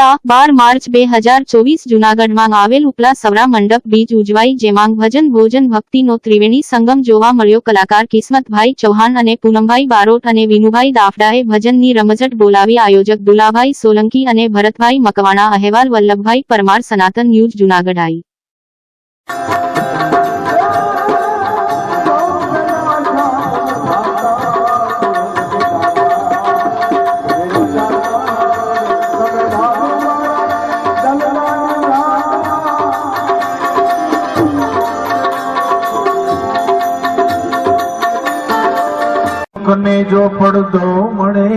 તા બાર માર્ચ બે હજાર ચોવીસ જુનાગઢમાં આવેલ ઉપલા સવરા મંડપ બીજ ઉજવાઈ, જેમાં ભજન, ભોજન, ભક્તિનો ત્રિવેણી સંગમ જોવા મળ્યો. કલાકાર કિસ્મતભાઈ ચૌહાણ અને પૂનમભાઈ બારોટ અને વિનુભાઈ દાફડાએ ભજનની રમઝટ બોલાવી. આયોજક દુલાભાઈ સોલંકી અને ભરતભાઈ મકવાણા, અહેવાલ વલ્લભભાઈ પરમાર, સનાતન ન્યૂઝ જુનાગઢ આઈ. કને જો પડદો મળે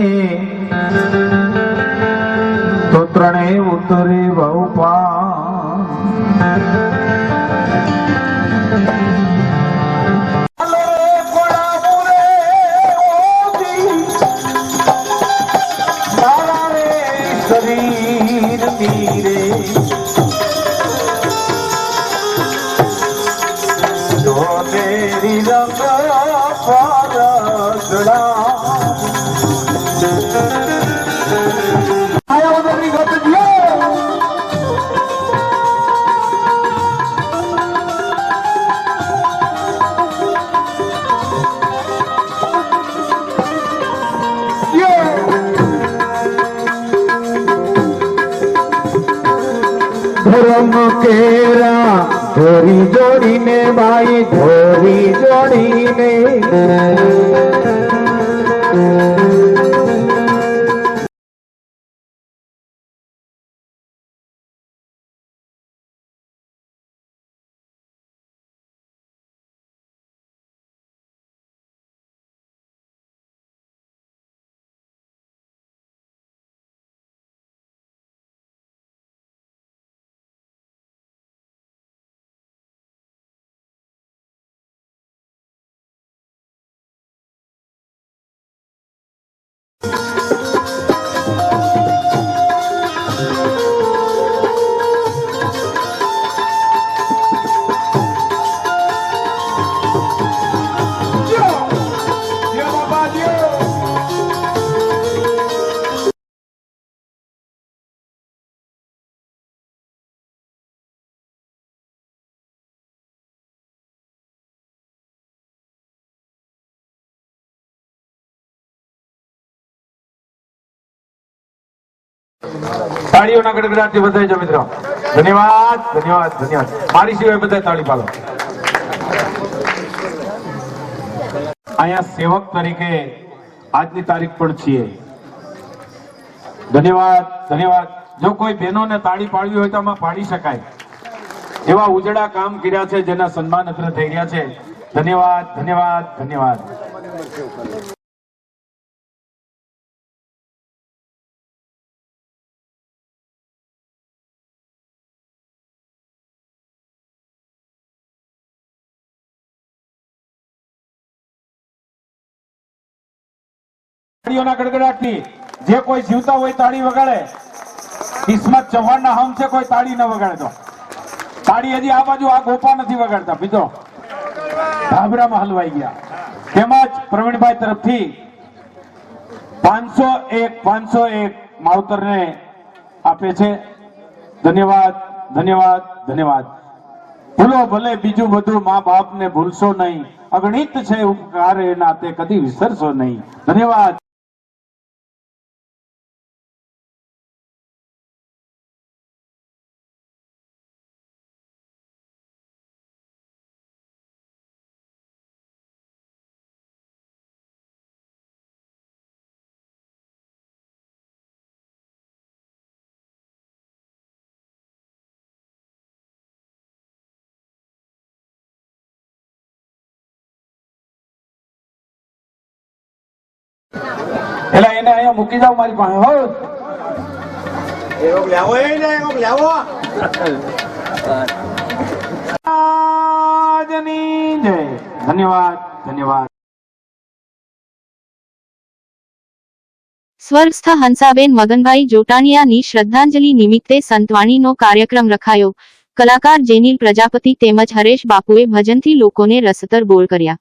તો ત્રણેય ઉતરે ભવપા શરીર ધર્મ કેરા ધોરી જોડીને ભાઈ ધોરી જોડીને. તાળીઓના ગડગડાટથી વધાય છે મિત્રો. ધન્યવાદ ધન્યવાદ ધન્યવાદ. મારી સિવાય બધા તાળી પાડો. અહીંયા સેવક તરીકે આજની તારીખ પણ છીએ. ધન્યવાદ ધન્યવાદ. જો કોઈ બહેનોને તાળી પાડવી હોય તો આમાં પાડી શકાય. એવા ઉજળા કામ કર્યા છે જેના સન્માન અત્ર થઈ રહ્યા છે. ધન્યવાદ ધન્યવાદ ધન્યવાદ. તાળીઓના ગડગડાટથી જે કોઈ જીવતા હોય તાળી વગાડે. કિસ્મત ચૌહાણના હમ છે, કોઈ તાળી ન વગાડે તો તાળી હજી આ બાજુ આ ગોપા નથી વગાડતા, બીજો. ધાબરામાં હલવાઈ ગયા. તેમજ પ્રવીણભાઈ તરફથી પાંચસો એક પાંચસો એક માવતરને આપે છે. ધન્યવાદ ધન્યવાદ ધન્યવાદ. ભૂલો ભલે બીજું બધું મા બાપને ભૂલશો નહીં. અગણિત છે ઉપકાર, નાતે કદી વિસરશો નહીં. ધન્યવાદ. એટલે એને અહીંયા મૂકી જાવ મારી પાસે હો. આજની જય. ધન્યવાદ ધન્યવાદ. સ્વર્ગસ્થ હંસાબેન મગનભાઈ જોટાણિયાની શ્રદ્ધાંજલિ નિમિત્તે સંતવાણીનો કાર્યક્રમ રખાયો. કલાકાર જેનીલ પ્રજાપતિ તેમજ હરેશ બાપુએ ભજનથી લોકોને રસતર બોલ કર્યા.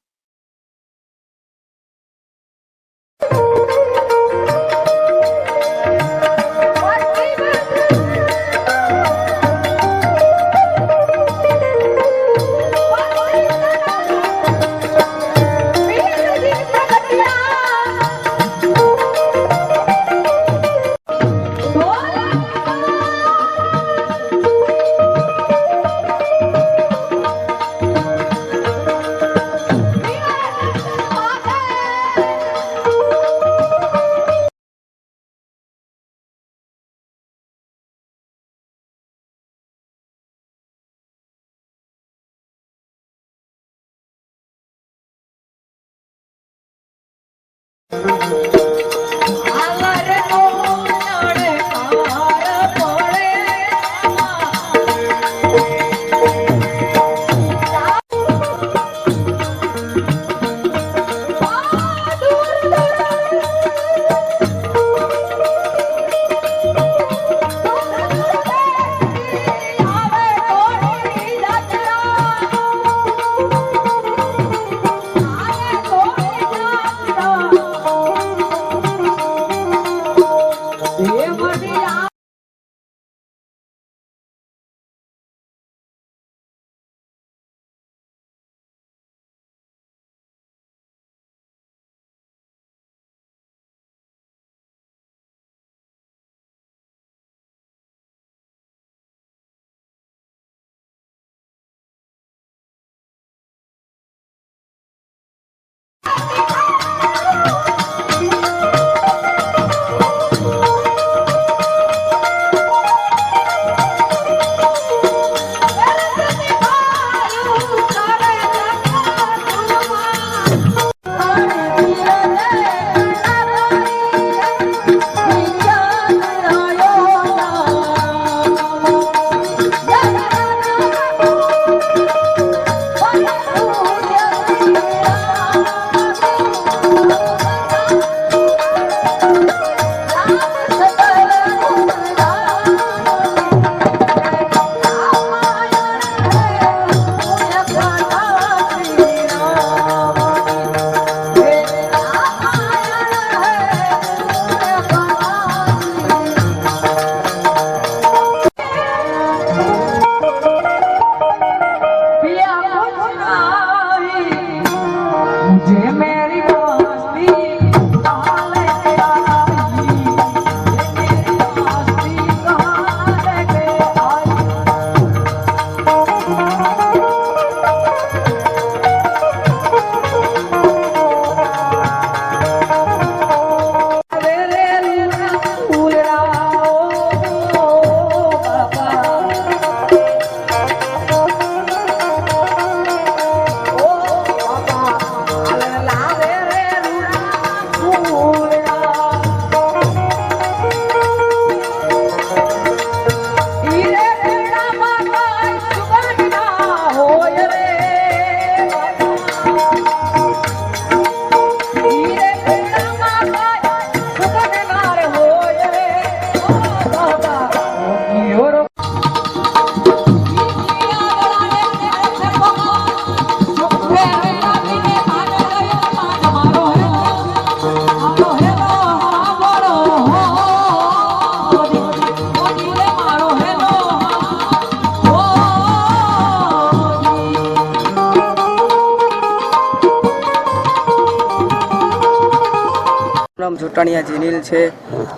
નામ જીનીલ છે.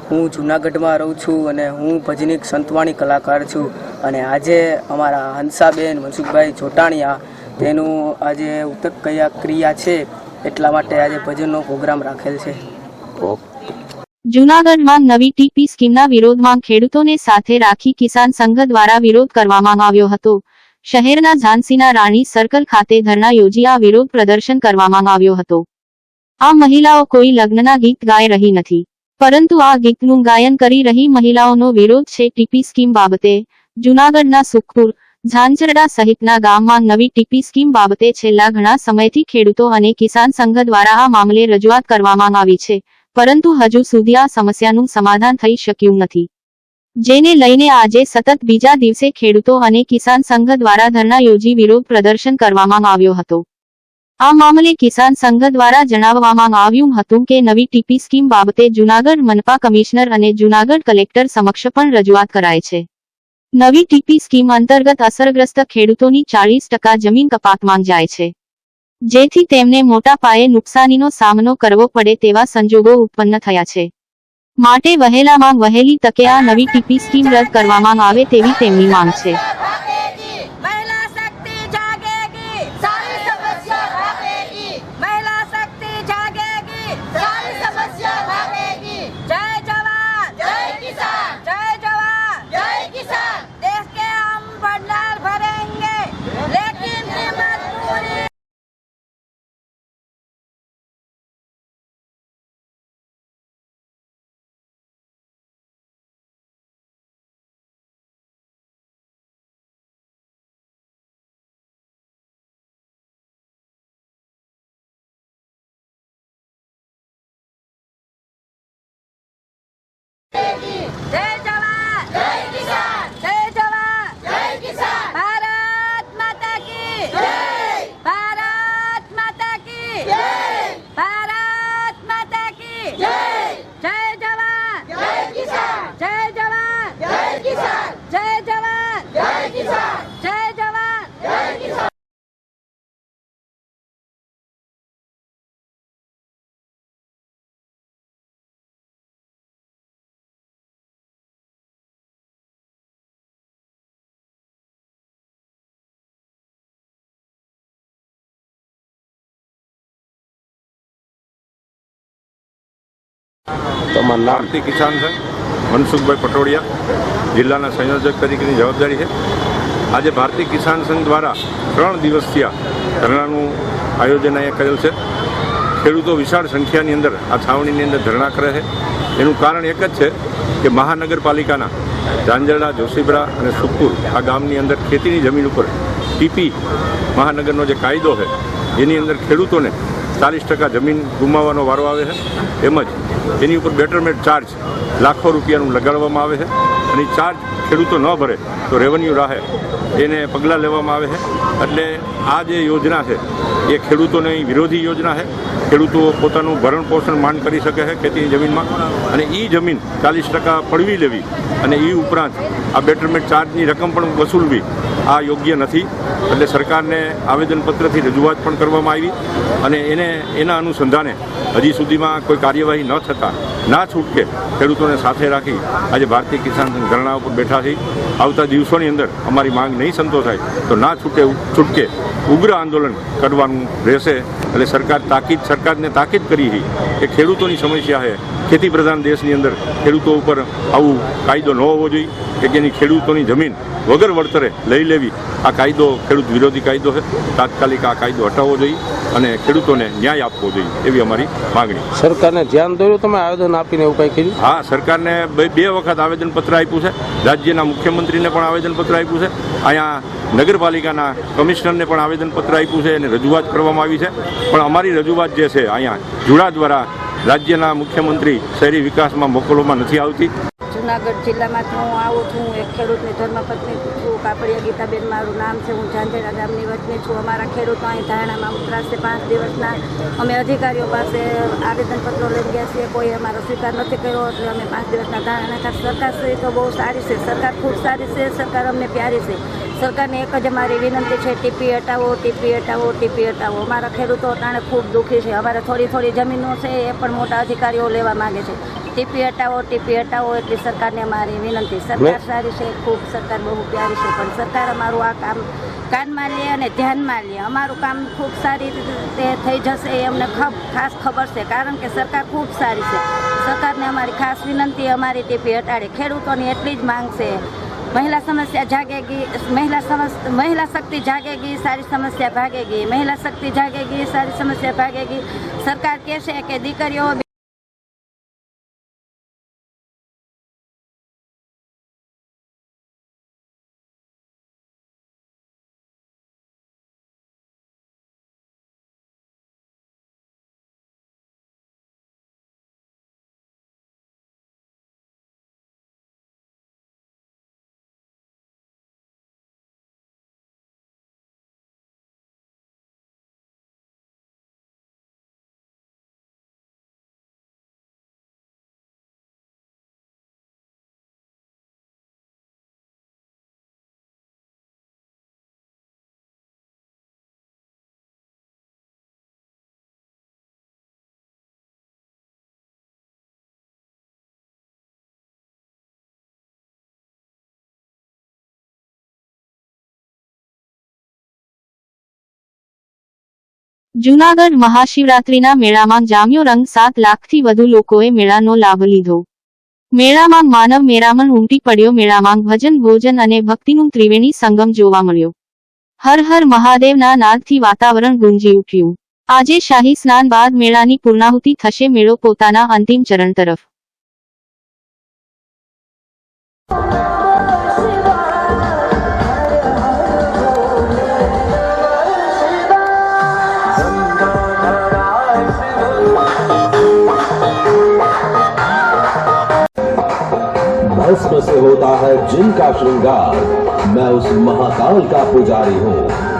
હું જુનાગઢમાં રહું છું અને હું ભજનીક સંતવાણી કલાકાર છું. અને આજે અમારા હંસાબેન મનસુખભાઈ જોટાણીયા તેનું આજે ઉતક કયા ક્રિયા છે. એટલા માટે આજે ભજનનો પ્રોગ્રામ રાખેલ છે. જૂનાગઢમાં નવી ટીપી સ્કીમના વિરોધમાં ખેડૂતોને સાથે રાખી કિસાન સંઘ દ્વારા વિરોધ કરવામાં આવ્યો હતો. શહેરના ઝાંસીના રાણી સર્કલ ખાતે ધરણા યોજી આ વિરોધ પ્રદર્શન કરવામાં આવ્યો હતો. આ મહિલાઓ કોઈ લગ્નના ગીત ગાઈ રહી નથી. પરંતુ આ ગીતનું ગાયન કરી રહી મહિલાઓનો વિરોધ છે ટીપી સ્કીમ બાબતે. જૂનાગઢના સુખપુર, ઝાંઝરડા સહિતના ગામમાં નવી ટીપી સ્કીમ બાબતે છેલ્લા ઘણા સમયથી ખેડૂતો અને કિસાન સંઘ દ્વારા આ મામલે રજૂઆત કરવામાં આવી છે. પરંતુ હજુ સુધી આ સમસ્યાનું સમાધાન થઈ શક્યું નથી. જેને લઈને આજે સતત બીજા દિવસે ખેડૂતો અને કિસાન સંઘ દ્વારા ધરણા યોજી વિરોધ પ્રદર્શન કરવામાં આવ્યો હતો. આ મામલે કિસાન સંઘ દ્વારા જણાવવામાં આવ્યું હતું કે નવી ટીપી સ્કીમ બાબતે જૂનાગઢ મનપા કમિશનર અને જૂનાગઢ કલેક્ટર સમક્ષ પણ રજૂઆત કરાય છે. નવી ટીપી સ્કીમ અંતર્ગત અસરગ્રસ્ત ખેડૂતોની ચાળીસ ટકા જમીન કપાતમાં જાય છે. જેથી તેમને મોટા પાયે નુકસાનીનો સામનો કરવો પડે તેવા સંજોગો ઉત્પન્ન થયા છે. માટે વહેલામાં વહેલી તકે આ નવી ટીપી સ્કીમ રદ કરવામાં આવે તેવી તેમની માંગ છે. તમારું નામ? ભારતીય કિસાન સંઘ મનસુખભાઈ પટોડિયા જિલ્લાના સંયોજક તરીકેની જવાબદારી છે. આજે ભારતીય કિસાન સંઘ દ્વારા ત્રણ દિવસીય ધરણાનું આયોજન અહીંયા કરેલ છે. ખેડૂતો વિશાળ સંખ્યાની અંદર આ છાવણીની અંદર ધરણા કરે છે. એનું કારણ એક જ છે કે મહાનગરપાલિકાના ઝાંઝરડા, જોશીબરા અને સુખપુર આ ગામની અંદર ખેતીની જમીન ઉપર ટીપી મહાનગરનો જે કાયદો છે, એની અંદર ખેડૂતોને ચાલીસ ટકા જમીન ગુમાવવાનો વારો આવે છે. તેમજ એની ઉપર બેટરમેન્ટ ચાર્જ લાખો રૂપિયાનું લગાડવામાં આવે છે. અને ચાર્જ ખેડૂતો ન ભરે તો રેવન્યુ રાહે. એને પગલાં લેવામાં આવે છે. એટલે આ જે યોજના છે, એ ખેડૂતોની વિરોધી યોજના છે. ખેડૂતો પોતાનું ભરણ પોષણ માંડ કરી શકે છે ખેતીની જમીનમાં. અને એ જમીન ચાલીસ ટકા પડવી લેવી અને એ ઉપરાંત આ બેટરમેન્ટ ચાર્જની રકમ પણ વસૂલવી, આ યોગ્ય નથી. એટલે સરકારને આવેદનપત્રથી રજૂઆત પણ કરવામાં આવી અને એને, એના અનુસંધાને હજી સુધીમાં કોઈ કાર્યવાહી ન થતાં ના છૂટકે ખેડૂતોને સાથે રાખી આજે ભારતીય કિસાન સંઘ ધરણા ઉપર બેઠા છે. આવતા દિવસોની અંદર અમારી માંગ નહીં સંતોષાય તો ના છૂટે છૂટકે ઉગ્ર આંદોલન કરવાનું રહેશે. એટલે સરકાર તાકીદ, સરકારને તાકીદ કરી છે કે ખેડૂતોની સમસ્યા છે. ખેતી પ્રધાન દેશની અંદર ખેડૂતો ઉપર આવું કાયદો ન હોવો જોઈએ કે જેની ખેડૂતોની જમીન વગર વળતરે લઈ લેવી. આ કાયદો ખેડૂત વિરોધી કાયદો છે. તાત્કાલિક આ કાયદો હટાવવો જોઈએ અને ખેડૂતોને ન્યાય આપવો જોઈએ એવી અમારી માગણી સરકારને ધ્યાન દોર્યું? તમે આવેદન આપીને એવું કંઈ કર્યું? હા સરકારને બે બે વખત આવેદનપત્ર આપ્યું છે. રાજ્યના મુખ્યમંત્રીને પણ આવેદનપત્ર આપ્યું છે. અહીંયા નગરપાલિકાના કમિશનરને પણ આવેદનપત્ર આપ્યું છે. અને રજૂઆત કરવામાં આવી છે. પણ અમારી રજૂઆત જે છે અહીંયા જુડા દ્વારા રાજ્યના મુખ્યમંત્રી શહેરી વિકાસમાં મોકલવામાં નથી આવતી. જુનાગઢ જિલ્લામાંથી હું આવું છું એક ખેડૂતની ધર્મપત્ની છું, કાપડિયા ગીતાબેન મારું નામ છે, હું ઝાંઝેરા ગામની વતની છું. અમારા ખેડૂતો અહીં ધારણામાં ઉતરાશે પાંચ દિવસના. અમે અધિકારીઓ પાસે આવેદનપત્રો લઈ ગયા છીએ. કોઈ અમારો સ્વીકાર નથી કર્યો, એટલે અમે પાંચ દિવસના ધારણા સરકાર છે તો બહુ સારી છે. સરકાર ખૂબ સારી છે, સરકાર અમને પ્યારી છે. સરકારને એક જ અમારી વિનંતી છે ટીપી હટાવો ટીપી હટાવો ટીપી હટાવો. અમારા ખેડૂતો અટાણે ખૂબ દુઃખી છે. અમારે થોડી થોડી જમીનો છે એ પણ મોટા અધિકારીઓ લેવા માગે છે. ટીપી હટાવો ટીપી હટાવો એટલી સરકારને અમારી વિનંતી. સરકાર સારી છે ખૂબ સરકાર બહુ પ્યારી છે પણ સરકાર અમારું આ કામ કાનમાં લે અને ધ્યાનમાં લે. અમારું કામ ખૂબ સારી રીતે થઈ જશે એ અમને ખબ ખાસ ખબર છે કારણ કે સરકાર ખૂબ સારી છે. સરકારને અમારી ખાસ વિનંતી અમારી ટીપી હટાડે. ખેડૂતોની એટલી જ માંગ છે. મહિલા સમસ્યા જાગેગી મહિલા મહિલા શક્તિ જાગેગી સારી સમસ્યા ભાગેગી મહિલા શક્તિ જાગેગી સારી સમસ્યા ભાગેગી સરકાર કહેશે કે દીકરીઓ જૂનાગઢ મહાશિવરાત્રિના મેળામાં જામ્યો રંગ સાત લાખથી વધુ લોકોએ મેળાનો લાભ લીધો. મેળામાં માનવ મેરામણ ઉમટી પડ્યો. મેળામાં ભજન, ભોજન અને ભક્તિનું ત્રિવેણી સંગમ જોવા મળ્યો. હર હર મહાદેવના નાદથી વાતાવરણ ગુંજી ઉઠ્યું. આજે શાહી સ્નાન બાદ મેળાની પૂર્ણાહુતિ થશે. મેળો પોતાના અંતિમ ચરણ તરફ. भस्म से होता है जिनका श्रृंगार मैं उस महाकाल का पुजारी हूँ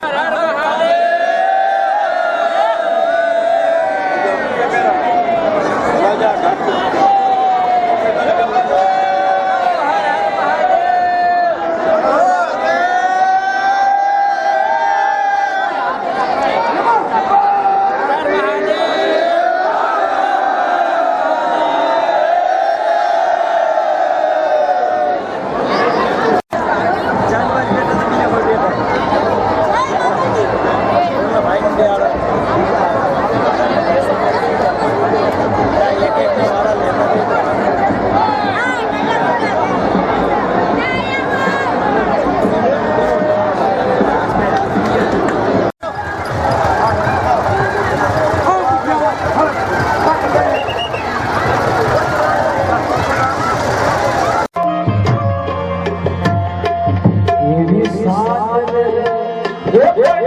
Claro. Yep.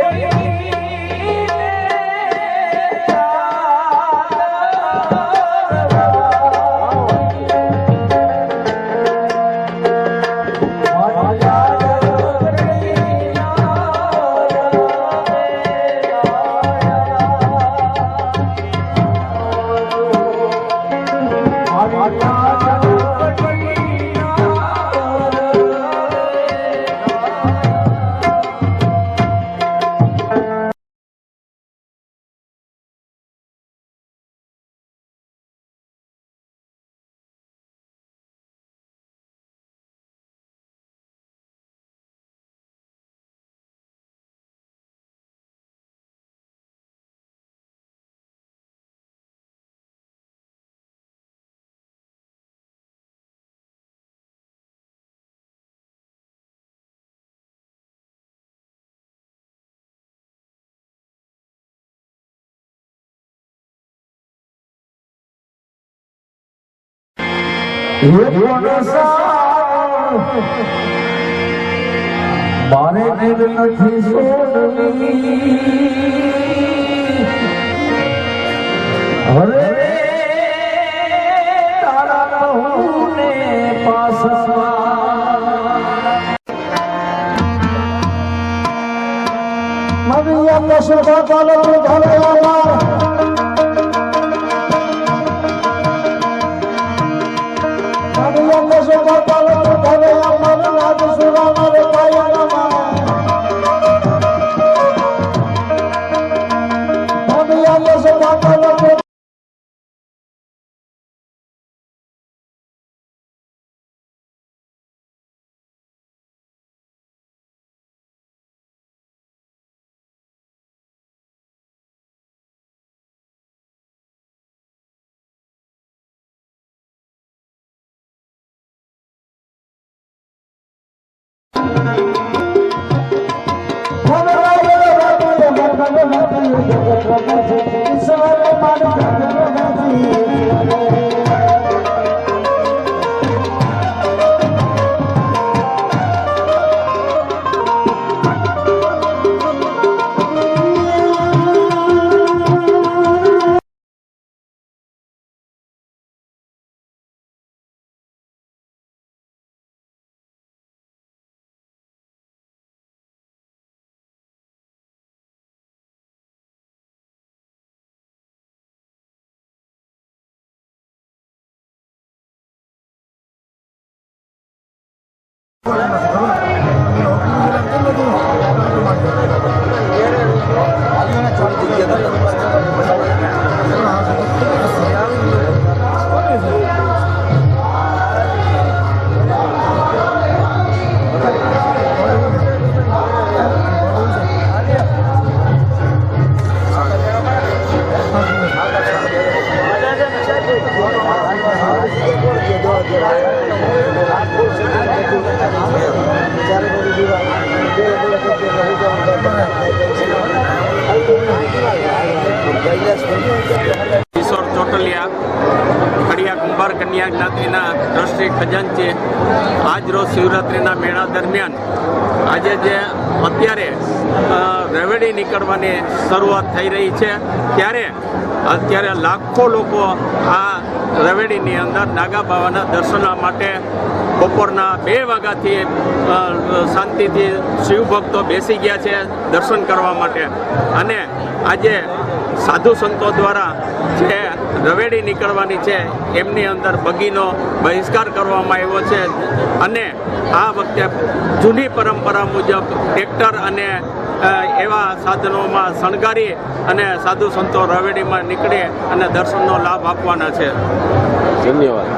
મારે દિલ નથી સોનવી હરે તારા કહુને પાસવા મરિયા મસકા કાલો ધરયા મરિયા Hola. કિશોર ચોટલિયા, ખડિયા કુંભાર કન્યા જ્ઞાતિના ટ્રસ્ટી ખજાનચી આજ રોજ શિવરાત્રિના મેળા દરમિયાન આજે જે અત્યારે રેવડી નીકળવાની શરૂઆત થઈ રહી છે, ત્યારે અત્યારે લાખો લોકો આ રેવડીની અંદર નાગા બાવાના દર્શન માટે બપોરના બે વાગ્યાથી શાંતિથી શિવભક્તો બેસી ગયા છે દર્શન કરવા માટે. અને આજે સાધુ સંતો દ્વારા જે રવેડી નીકળવાની છે, એમની અંદર બગીનો બહિષ્કાર કરવામાં આવ્યો છે. અને આ વખતે જૂની પરંપરા મુજબ ટ્રેક્ટર અને એવા સાધનોમાં શણગારી અને સાધુ સંતો રવેડીમાં નીકળે અને દર્શનનો લાભ આપવાના છે. ધન્યવાદ.